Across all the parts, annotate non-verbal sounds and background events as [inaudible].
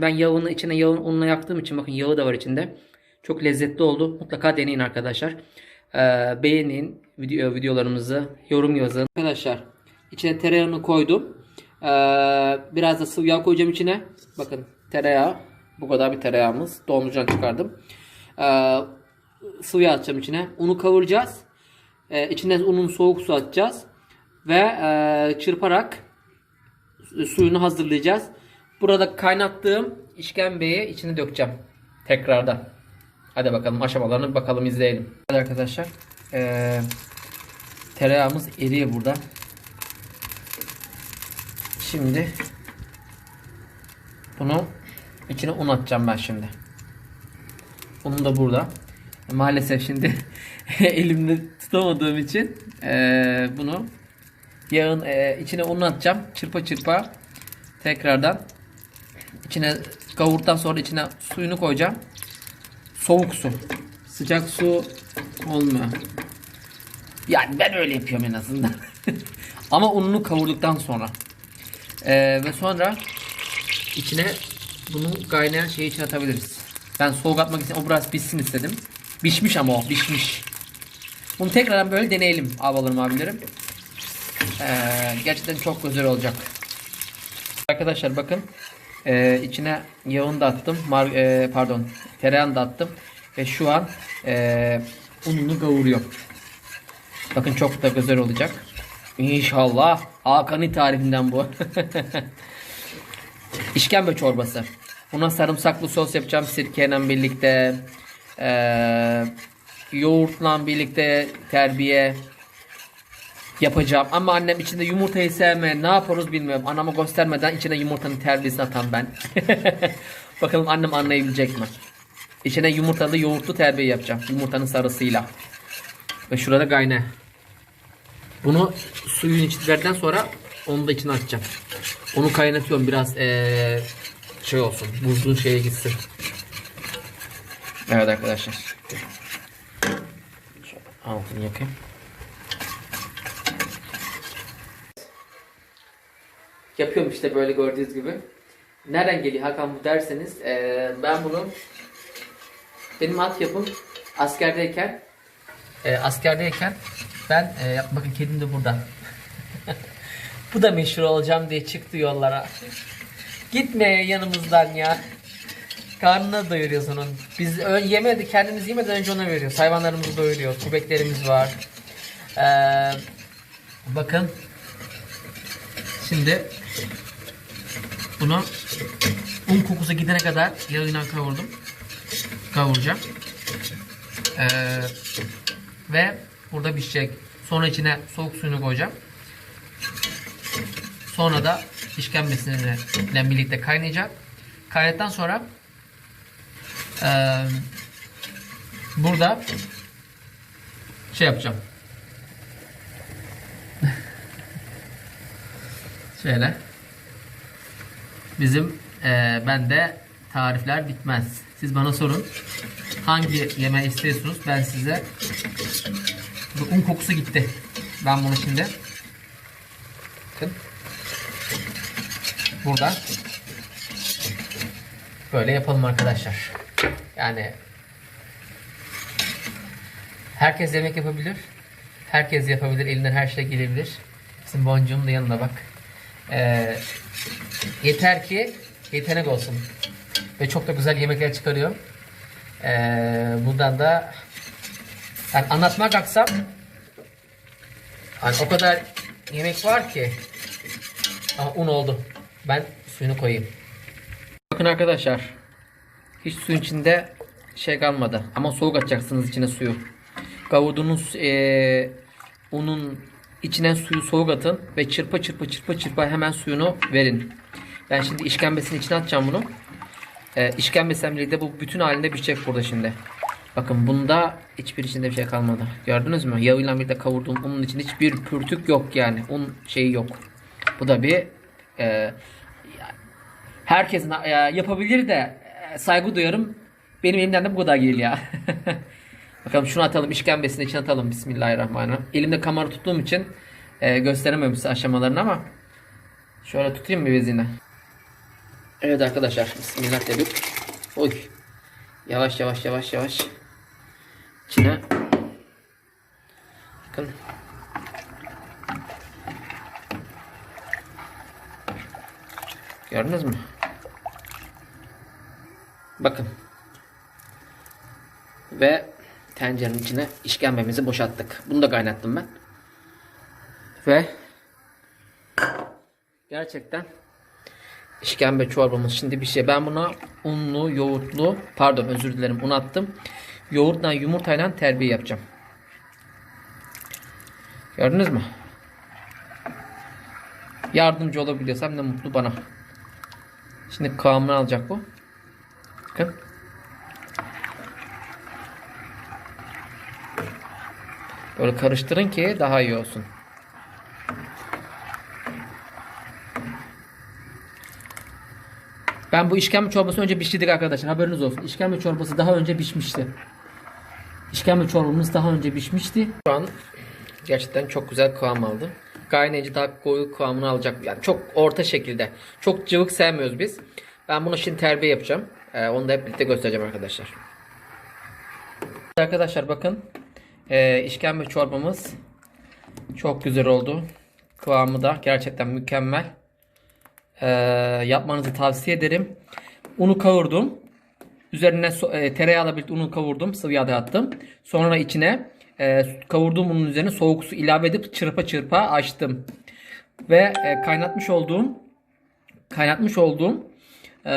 Ben yağını içine yağın unla yaktığım için bakın yağı da var içinde. Çok lezzetli oldu. Mutlaka deneyin arkadaşlar. Ee, beğenin video videolarımızı, yorum yazın. Arkadaşlar içine tereyağını koydum. Ee, biraz da sıvı yağ koyacağım içine. Bakın tereyağı. Bu kadar bir tereyağımız. Dondurucudan çıkardım. Ee, sıvı yağ atacağım içine. Unu kavuracağız. Ee, içine unun soğuk su atacağız. Ve e, çırparak suyunu hazırlayacağız. Burada kaynattığım işkembeyi içine dökeceğim. Tekrardan. Hadi bakalım aşamalarını bakalım izleyelim. Hadi arkadaşlar. Ee, tereyağımız eriyor burada. Şimdi bunu içine un atacağım ben şimdi. Unum da burada. Maalesef şimdi [laughs] elimde tutamadığım için ee, bunu yağın ee, içine un atacağım. Çırpa çırpa tekrardan içine kavurduktan sonra içine suyunu koyacağım. Soğuk su. Sıcak su olmuyor. Yani ben öyle yapıyorum en azından. [laughs] Ama ununu kavurduktan sonra. Ee, ve sonra içine bunu kaynayan şeyi içine atabiliriz. Ben soğuk atmak için o biraz pişsin istedim. Pişmiş ama o pişmiş. Bunu tekrardan böyle deneyelim abalarım abilerim. Ee, gerçekten çok güzel olacak. Arkadaşlar bakın ee, içine yağını da attım. Mar ee, pardon tereyağını da attım. Ve şu an ee, ununu kavuruyor. Bakın çok da güzel olacak. İnşallah. Hakan'ın tarifinden bu. [laughs] İşkembe çorbası. Buna sarımsaklı sos yapacağım sirkeyle birlikte. Ee, yoğurtla birlikte terbiye yapacağım. Ama annem içinde yumurtayı sevme. Ne yaparız bilmiyorum. Anama göstermeden içine yumurtanın terbiyesini atan ben. [laughs] Bakalım annem anlayabilecek mi? İçine yumurtalı yoğurtlu terbiye yapacağım. Yumurtanın sarısıyla. Ve şurada kayna. Bunu suyun içinden sonra onu da içine atacağım. Onu kaynatıyorum biraz ee, şey olsun. Buzluğun şeye gitsin. Evet arkadaşlar. Altını yakayım. Yapıyorum işte böyle gördüğünüz gibi. Nereden geliyor Hakan bu derseniz ee, ben bunu benim at yapım askerdeyken e, askerdeyken ben e, bakın kedim de burada. [laughs] bu da meşhur olacağım diye çıktı yollara. Gitme yanımızdan ya. Karnına doyuruyoruz onun. Biz ön, yemedi kendimiz yemeden önce ona veriyoruz. Hayvanlarımızı doyuruyoruz. Köpeklerimiz var. Ee, bakın. Şimdi bunu un kokusu gidene kadar yağıyla kavurdum. Kavuracağım. Ee, ve burada pişecek. Sonra içine soğuk suyunu koyacağım. Sonra da işkembesiyle birlikte kaynayacak. Kaynadıktan sonra ee, burada şey yapacağım. [laughs] Şöyle. Bizim ee, bende tarifler bitmez. Siz bana sorun. Hangi yemeği istiyorsunuz? Ben size bu un kokusu gitti. Ben bunu şimdi bakın burada böyle yapalım arkadaşlar. Yani herkes yemek yapabilir. Herkes yapabilir. Elinden her şey gelebilir. Bizim boncuğum da yanında bak. Ee, yeter ki yetenek olsun. Ve çok da güzel yemekler çıkarıyor. Ee, buradan da yani anlatmak aksam hani o kadar yemek var ki ama un oldu. Ben suyunu koyayım. Bakın arkadaşlar hiç suyun içinde şey kalmadı. Ama soğuk atacaksınız içine suyu. Kavurduğunuz ee, unun içine suyu soğuk atın ve çırpa çırpa çırpa çırpa hemen suyunu verin. Ben şimdi işkembesinin içine atacağım bunu. Ee, işkembesiyle birlikte bu bütün halinde pişecek burada şimdi. Bakın bunda hiçbir içinde bir şey kalmadı. Gördünüz mü? Yağıyla birlikte kavurduğum unun içinde hiçbir pürtük yok yani. Un şeyi yok. Bu da bir e, herkesin e, yapabilir de e, saygı duyarım. Benim elimden de bu kadar gelir ya. [laughs] Bakalım şunu atalım. işkembesini içine atalım. Bismillahirrahmanirrahim. Elimde kamera tuttuğum için e, gösteremiyorum size aşamalarını ama şöyle tutayım bir bezine. Evet arkadaşlar bismillah dedik. Oy. Yavaş yavaş yavaş yavaş. İçine bakın. Gördünüz mü? Bakın. Ve tencerenin içine işkembemizi boşalttık. Bunu da kaynattım ben. Ve gerçekten işkembe çorbamız şimdi bir şey. Ben buna unlu, yoğurtlu, pardon özür dilerim un attım. Yoğurtla yumurtayla terbiye yapacağım. Gördünüz mü? Yardımcı olabiliyorsam ne mutlu bana. Şimdi kıvamını alacak bu. Bakın. Böyle karıştırın ki daha iyi olsun. Ben bu işkembe çorbası önce pişirdik arkadaşlar. Haberiniz olsun. İşkembe çorbası daha önce pişmişti. İşkembe çorbamız daha önce pişmişti. Şu an gerçekten çok güzel kıvam aldı. Kaynayınca daha koyu kıvamını alacak. Yani çok orta şekilde. Çok cıvık sevmiyoruz biz. Ben bunu şimdi terbiye yapacağım. Ee, onu da hep birlikte göstereceğim arkadaşlar. Arkadaşlar bakın. Ee, işkembe çorbamız çok güzel oldu. Kıvamı da gerçekten mükemmel. Ee, yapmanızı tavsiye ederim. Unu kavurdum. Üzerine so- e, tereyağla birlikte unu kavurdum. Sıvı yağ da attım. Sonra içine e, kavurduğum unun üzerine soğuk su ilave edip çırpa çırpa açtım. Ve e, kaynatmış olduğum kaynatmış olduğum e,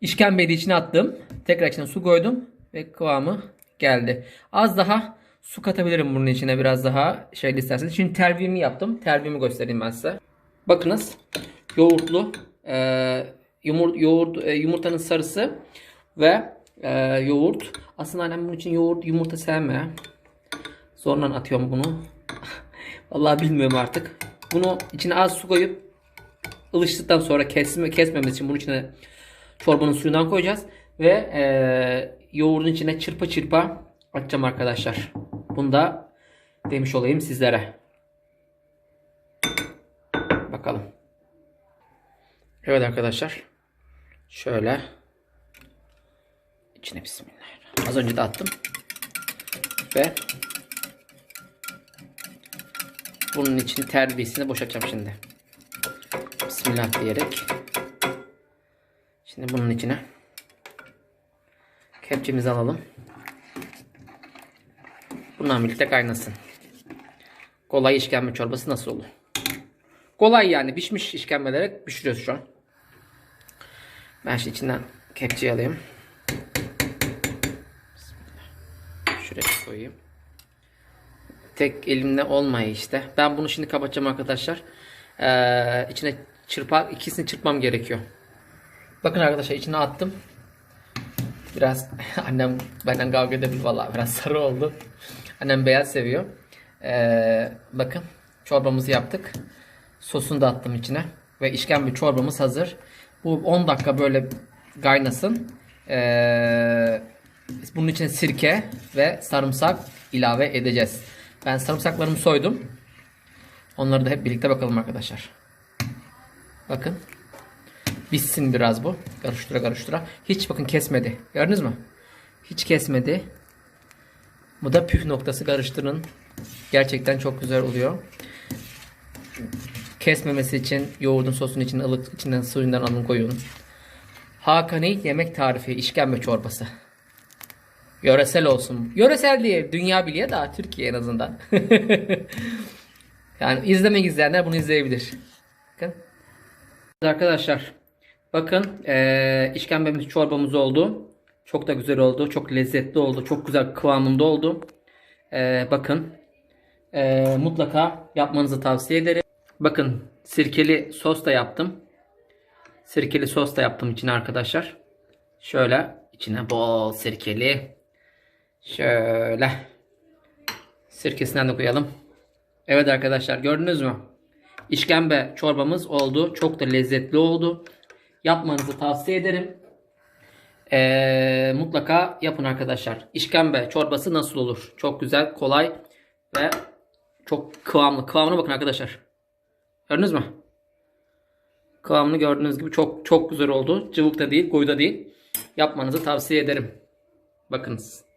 işkembeyi de içine attım. Tekrar içine su koydum ve kıvamı geldi. Az daha su katabilirim bunun içine biraz daha şey isterseniz. Şimdi terbiyemi yaptım. Terbiyemi göstereyim ben size. Bakınız yoğurtlu e, yumur, yoğurt, e, yumurtanın sarısı ve e, yoğurt. Aslında annem bunun için yoğurt yumurta sevmiyor. Zorla atıyorum bunu. [laughs] Vallahi bilmiyorum artık. Bunu içine az su koyup ılıştıktan sonra kesme, kesmemesi için bunun içine çorbanın suyundan koyacağız. Ve e, yoğurdun içine çırpa çırpa atacağım arkadaşlar. Bunu da demiş olayım sizlere. Bakalım. Evet arkadaşlar. Şöyle. İçine bismillahirrahmanirrahim. Az önce de attım. Ve bunun için terbiyesini boşaltacağım şimdi. Bismillah diyerek. Şimdi bunun içine kepçemizi alalım. Bundan birlikte kaynasın. Kolay işkembe çorbası nasıl olur? Kolay yani pişmiş işkembeleri pişiriyoruz şu an. Ben şimdi içinden kepçeyi alayım. Şuraya koyayım. Tek elimle olmuyor işte. Ben bunu şimdi kapatacağım arkadaşlar. Ee, içine çırpar, ikisini çırpmam gerekiyor. Bakın arkadaşlar içine attım. Biraz [laughs] annem benden kavga edebilir vallahi biraz [laughs] sarı oldu. Annem beyaz seviyor. Ee, bakın çorbamızı yaptık. Sosunu da attım içine. Ve işkembe çorbamız hazır. Bu 10 dakika böyle kaynasın. Ee, bunun için sirke ve sarımsak ilave edeceğiz. Ben sarımsaklarımı soydum. Onları da hep birlikte bakalım arkadaşlar. Bakın. Bitsin biraz bu. Karıştıra karıştıra. Hiç bakın kesmedi. Gördünüz mü? Hiç kesmedi. Bu da püf noktası karıştırın. Gerçekten çok güzel oluyor. Kesmemesi için yoğurdun sosunun içine ılık içinden suyundan alın koyun. Hakani yemek tarifi işkembe çorbası. Yöresel olsun. Yöresel diye dünya biliyor da Türkiye en azından. [laughs] yani izlemek isteyenler bunu izleyebilir. Bakın. Arkadaşlar bakın ee, işkembemiz çorbamız oldu. Çok da güzel oldu. Çok lezzetli oldu. Çok güzel kıvamında oldu. Ee, bakın ee, mutlaka yapmanızı tavsiye ederim. Bakın sirkeli sos da yaptım. Sirkeli sos da yaptım içine arkadaşlar. Şöyle içine bol sirkeli. Şöyle. Sirkesinden de koyalım. Evet arkadaşlar gördünüz mü? İşkembe çorbamız oldu. Çok da lezzetli oldu. Yapmanızı tavsiye ederim. Ee, mutlaka yapın arkadaşlar. İşkembe çorbası nasıl olur? Çok güzel, kolay ve çok kıvamlı. Kıvamına bakın arkadaşlar. Gördünüz mü? Kıvamını gördüğünüz gibi çok çok güzel oldu. Cıvık da değil, koyu da değil. Yapmanızı tavsiye ederim. Bakınız.